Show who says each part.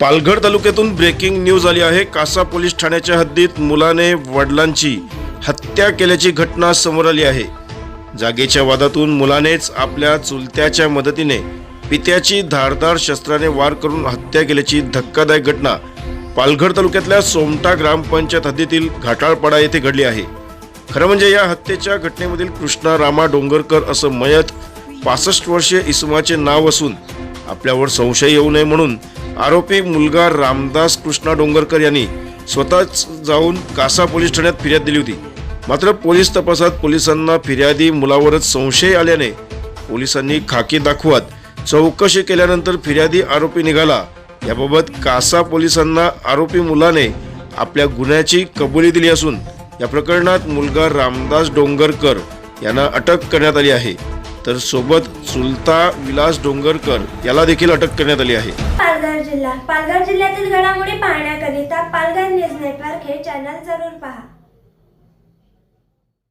Speaker 1: पालघर तालुक्यातून breaking news आली आहे. कासा पोलीस ठाण्याच्या हद्दीत मुलाने वडिलांची हत्या केल्याची घटना समोर आली आहे. जागेच्या वादातून मुलानेच आपल्या चुलत्याच्या मदतीने पित्याची धारदार शस्त्राने वार करून हत्या केल्याची धक्कादायक घटना पालघर तालुक्यातल्या सोमटा ग्रामपंचायत हद्दीतील घाटाळपाडा येथे घडली आहे. खरं म्हणजे या हत्येच्या घटनेमधील कृष्णा रामा डोंगरकर असं मयत पासष्ट वर्षीय इसमाचे नाव असून आपल्यावर संशय येऊ नये म्हणून आरोपी मुलगा रामदास कृष्णा डोंगरकर यांनी स्वतःच जाऊन कासा पोलीस ठाण्यात फिर्याद दिली होती. मात्र पोलीस तपासात पोलिसांना फिर्यादी मुलावरच संशय आल्याने पोलिसांनी खाकी दाखवत चौकशी केल्यानंतर फिर्यादी आरोपी निघाला. याबाबत कासा पोलिसांना आरोपी मुलाने आपल्या गुन्ह्याची कबुली दिली असून या प्रकरणात मुलगा रामदास डोंगरकर यांना अटक करण्यात आली आहे. तर सोबत चुलता विलास डोंगरकर याला देखील अटक करण्यात आली आहे.
Speaker 2: पालघर जिल्हा. पालघर जिल्ह्यातील घडामोडी पाहण्याकरिता पालघर न्यूज नेटवर्क हे चॅनल जरूर पहा.